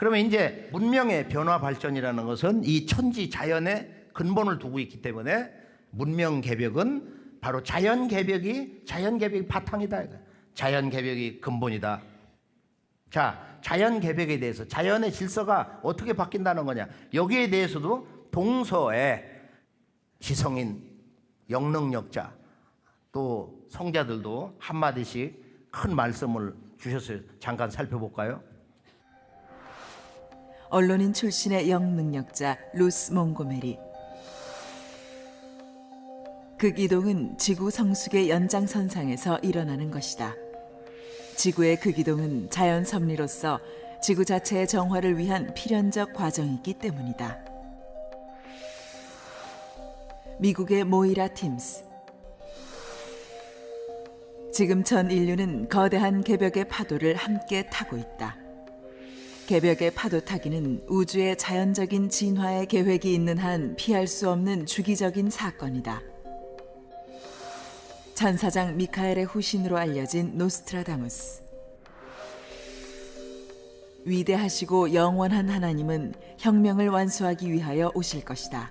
그러면 이제 문명의 변화 발전이라는 것은 이 천지 자연의 근본을 두고 있기 때문에 문명 개벽은 바로 자연 개벽이 자연 개벽이 바탕이다. 자연 개벽이 근본이다. 자, 자연 개벽에 대해서 자연의 질서가 어떻게 바뀐다는 거냐? 여기에 대해서도 동서의 지성인 영능력자 또 성자들도 한 마디씩 큰 말씀을 주셨어요. 잠깐 살펴볼까요? 언론인 출신의 영능력자 루스 몽고메리. 극 이동은 지구 성숙의 연장선상에서 일어나는 것이다. 지구의 극 이동은 자연 섭리로서 지구 자체의 정화를 위한 필연적 과정이기 때문이다. 미국의 모이라 팀스. 지금 전 인류는 거대한 개벽의 파도를 함께 타고 있다. 개벽의 파도 타기는 우주의 자연적인 진화의 계획이 있는 한 피할 수 없는 주기적인 사건이다. 천사장 미카엘의 후신으로 알려진 노스트라다무스. 위대하시고 영원한 하나님은 혁명을 완수하기 위하여 오실 것이다.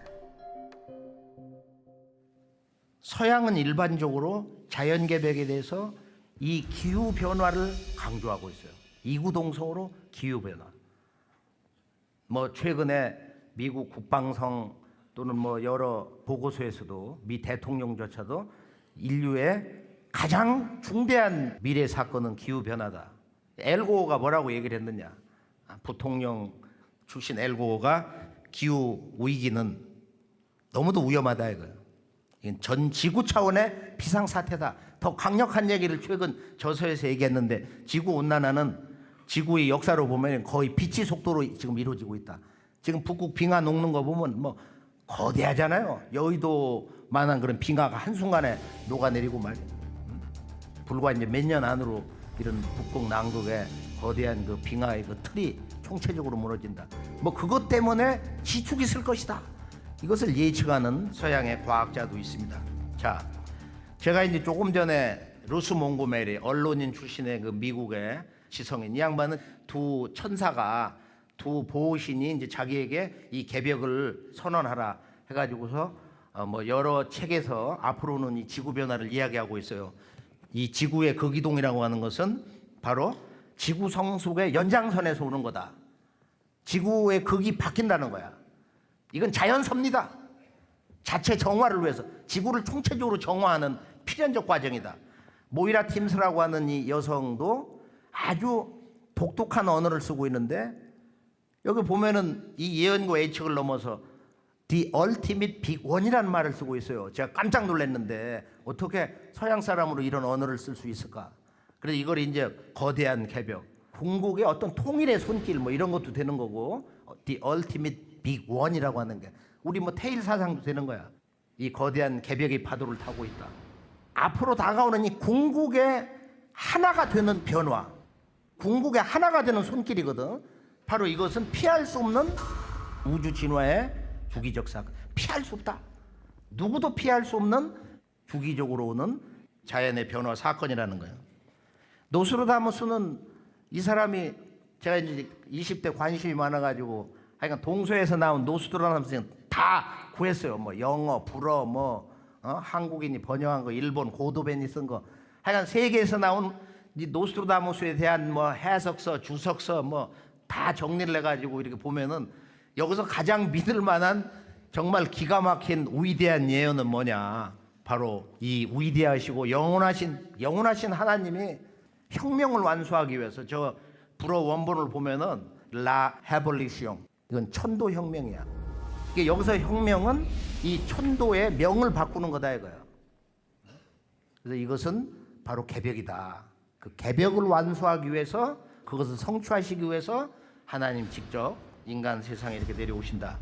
서양은 일반적으로 자연 개벽에 대해서 이 기후 변화를 강조하고 있어요. 이구동성으로 기후 변화. 뭐 최근에 미국 국방성 또는 뭐 여러 보고서에서도 미 대통령조차도 인류의 가장 중대한 미래 사건은 기후 변화다. 엘고가 뭐라고 얘기를 했느냐? 아, 부통령 출신 엘고가 기후 위기는 너무도 위험하다 이거예요. 이건 전 지구 차원의 비상 사태다. 더 강력한 얘기를 최근 저서에서 얘기했는데 지구 온난화는 지구의 역사로 보면 거의 빛의 속도로 지금 이루어지고 있다. 지금 북극 빙하 녹는 거 보면 뭐 거대하잖아요. 여의도만한 그런 빙하가 한 순간에 녹아내리고 말이야. 음? 불과 이제 몇 년 안으로 이런 북극 남극의 거대한 그 빙하의 그 틀이 총체적으로 무너진다. 뭐 그것 때문에 지축이 쓸 것이다. 이것을 예측하는 서양의 과학자도 있습니다. 자, 제가 이제 조금 전에 루스 몽고메리 언론인 출신의 그 미국의 지성인 이 양반은 두 천사가 두 보호신이 이제 자기에게 이 개벽을 선언하라 해가지고서 어 뭐 여러 책에서 앞으로는 이 지구 변화를 이야기하고 있어요. 이 지구의 극이동이라고 하는 것은 바로 지구 성숙의 연장선에서 오는 거다. 지구의 극이 바뀐다는 거야. 이건 자연섭니다. 자체 정화를 위해서 지구를 총체적으로 정화하는 필연적 과정이다. 모이라 팀스라고 하는 이 여성도 아주 독특한 언어를 쓰고 있는데 여기 보면은 이 예언과 예측을 넘어서 The ultimate big one이라는 말을 쓰고 있어요. 제가 깜짝 놀랐는데 어떻게 서양 사람으로 이런 언어를 쓸 수 있을까? 그래서 이걸 이제 거대한 개벽, 궁극의 어떤 통일의 손길 뭐 이런 것도 되는 거고 The ultimate big one이라고 하는 게 우리 뭐 테일 사상도 되는 거야. 이 거대한 개벽의 파도를 타고 있다. 앞으로 다가오는 이 궁극의 하나가 되는 변화, 궁극의 하나가 되는 손길이거든. 바로 이것은 피할 수 없는 우주 진화의 주기적 사건. 피할 수 없다. 누구도 피할 수 없는 주기적으로 오는 자연의 변화 사건이라는 거예요. 노스르다무스는 이 사람이 제가 이제 20대 관심이 많아가지고 하여간 동서에서 나온 노스트라다무스는 다 구했어요. 뭐 영어, 불어, 뭐 어? 한국인이 번역한 거, 일본 고도벤이 쓴 거, 하여간 세계에서 나온 이 노스트라다무스에 대한 뭐 해석서, 주석서 뭐 다 정리를 해가지고 이렇게 보면은 여기서 가장 믿을 만한 정말 기가 막힌 위대한 예언은 뭐냐? 바로 이 위대하시고 영원하신 영원하신 하나님이 혁명을 완수하기 위해서 저 불어 원본을 보면은 라 해볼리시옹 이건 천도 혁명이야. 이게 여기서 혁명은 이 천도의 명을 바꾸는 거다 이거야. 그래서 이것은 바로 개벽이다. 그 개벽을 완수하기 위해서 그것을 성취하시기 위해서 하나님 직접 인간 세상에 이렇게 내려오신다.